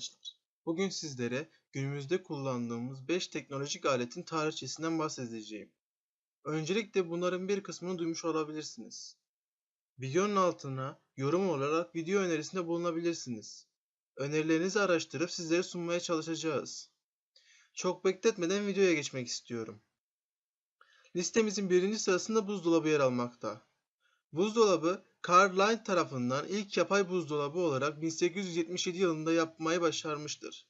Arkadaşlar. Bugün sizlere günümüzde kullandığımız 5 teknolojik aletin tarihçesinden bahsedeceğim. Öncelikle bunların bir kısmını duymuş olabilirsiniz. Videonun altına yorum olarak video önerisinde bulunabilirsiniz. Önerilerinizi araştırıp sizlere sunmaya çalışacağız. Çok bekletmeden videoya geçmek istiyorum. Listemizin birinci sırasında buzdolabı yer almakta. Buzdolabı Carl Line tarafından ilk yapay buzdolabı olarak 1877 yılında yapmayı başarmıştır.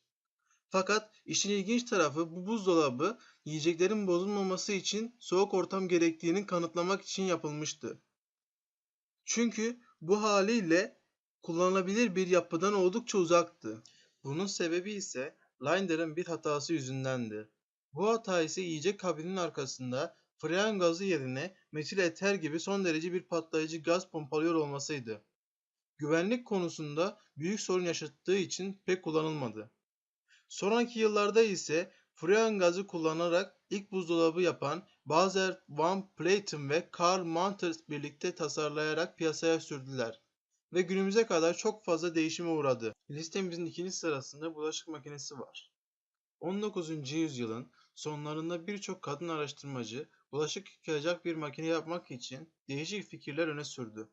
Fakat işin ilginç tarafı bu buzdolabı yiyeceklerin bozulmaması için soğuk ortam gerektiğini kanıtlamak için yapılmıştı. Çünkü bu haliyle kullanılabilir bir yapıdan oldukça uzaktı. Bunun sebebi ise Linder'ın bir hatası yüzündendi. Bu hata ise yiyecek kabinin arkasında freon gazı yerine metil eter gibi son derece bir patlayıcı gaz pompalıyor olmasıydı. Güvenlik konusunda büyük sorun yaşattığı için pek kullanılmadı. Sonraki yıllarda ise freon gazı kullanarak ilk buzdolabı yapan Bazer Van Platen ve Karl Munters birlikte tasarlayarak piyasaya sürdüler ve günümüze kadar çok fazla değişime uğradı. Listemizin ikinci sırasında bulaşık makinesi var. 19. yüzyılın sonlarında birçok kadın araştırmacı bulaşık yıkayacak bir makine yapmak için değişik fikirler öne sürdü.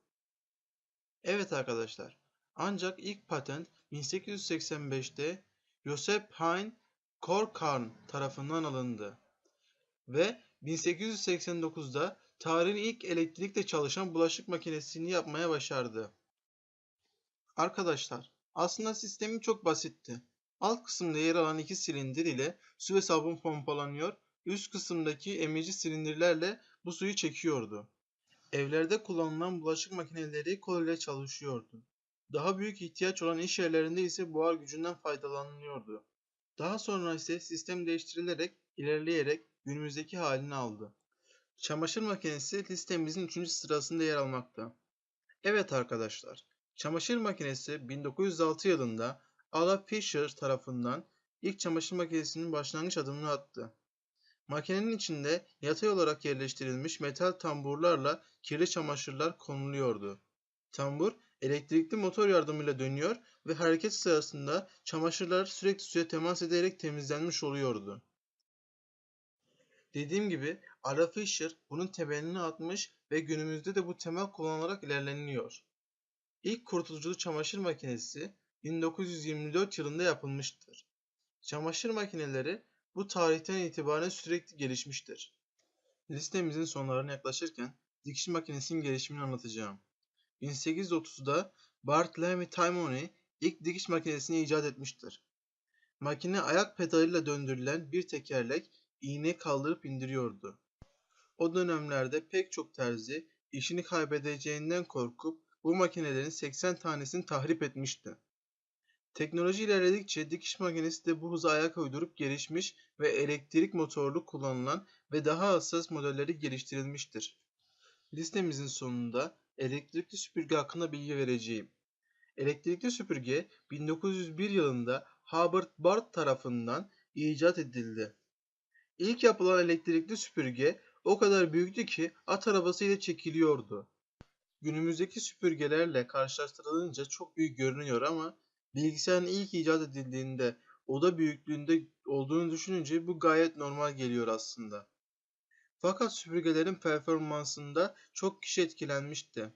Evet arkadaşlar, ancak ilk patent 1885'te Joseph Hein Korkarn tarafından alındı ve 1889'da tarihin ilk elektrikle çalışan bulaşık makinesini yapmaya başardı. Arkadaşlar, aslında sistemi çok basitti. Alt kısımda yer alan iki silindir ile su ve sabun pompalanıyor, üst kısımdaki emici silindirlerle bu suyu çekiyordu. Evlerde kullanılan bulaşık makineleri kol ile çalışıyordu. Daha büyük ihtiyaç olan iş yerlerinde ise buhar gücünden faydalanılıyordu. Daha sonra ise sistem değiştirilerek, ilerleyerek günümüzdeki halini aldı. Çamaşır makinesi listemizin 3. sırasında yer almakta. Evet arkadaşlar, çamaşır makinesi 1906 yılında Ala Fisher tarafından ilk çamaşır makinesinin başlangıç adımını attı. Makinenin içinde yatay olarak yerleştirilmiş metal tamburlarla kirli çamaşırlar konuluyordu. Tambur elektrikli motor yardımıyla dönüyor ve hareket sırasında çamaşırlar sürekli suya temas ederek temizlenmiş oluyordu. Dediğim gibi Ara Fisher bunun temelini atmış ve günümüzde de bu temel kullanılarak ilerleniyor. İlk kurtuluculu çamaşır makinesi 1924 yılında yapılmıştır. Çamaşır makineleri bu tarihten itibaren sürekli gelişmiştir. Listemizin sonlarına yaklaşırken dikiş makinesinin gelişimini anlatacağım. 1830'da Barthélemy Taimony ilk dikiş makinesini icat etmiştir. Makine ayak pedalıyla döndürülen bir tekerlek iğne kaldırıp indiriyordu. O dönemlerde pek çok terzi işini kaybedeceğinden korkup bu makinelerin 80 tanesini tahrip etmişti. Teknoloji ilerledikçe dikiş makinesi de bu hıza ayak uydurup gelişmiş ve elektrik motorlu kullanılan ve daha hassas modelleri geliştirilmiştir. Listemizin sonunda elektrikli süpürge hakkında bilgi vereceğim. Elektrikli süpürge 1901 yılında Hubert Bart tarafından icat edildi. İlk yapılan elektrikli süpürge o kadar büyüktü ki at arabası ile çekiliyordu. Günümüzdeki süpürgelerle karşılaştırılınca çok büyük görünüyor ama bilgisayarın ilk icat edildiğinde oda büyüklüğünde olduğunu düşününce bu gayet normal geliyor aslında. Fakat süpürgelerin performansında çok kişi etkilenmişti.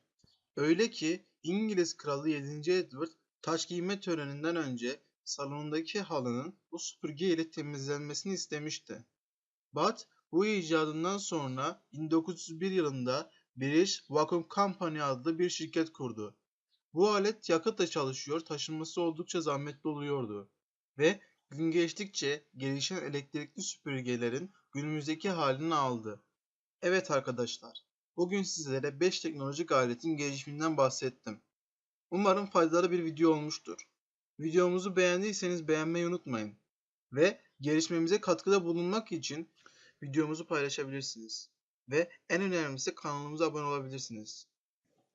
Öyle ki İngiliz Kralı 7. Edward taç giyme töreninden önce salonundaki halının bu süpürge ile temizlenmesini istemişti. Watt bu icadından sonra 1901 yılında British Vacuum Company adlı bir şirket kurdu. Bu alet yakıtla çalışıyor, taşınması oldukça zahmetli oluyordu ve gün geçtikçe gelişen elektrikli süpürgelerin günümüzdeki halini aldı. Evet arkadaşlar, bugün sizlere 5 teknolojik aletin gelişiminden bahsettim. Umarım faydalı bir video olmuştur. Videomuzu beğendiyseniz beğenmeyi unutmayın ve gelişmemize katkıda bulunmak için videomuzu paylaşabilirsiniz. Ve en önemlisi kanalımıza abone olabilirsiniz.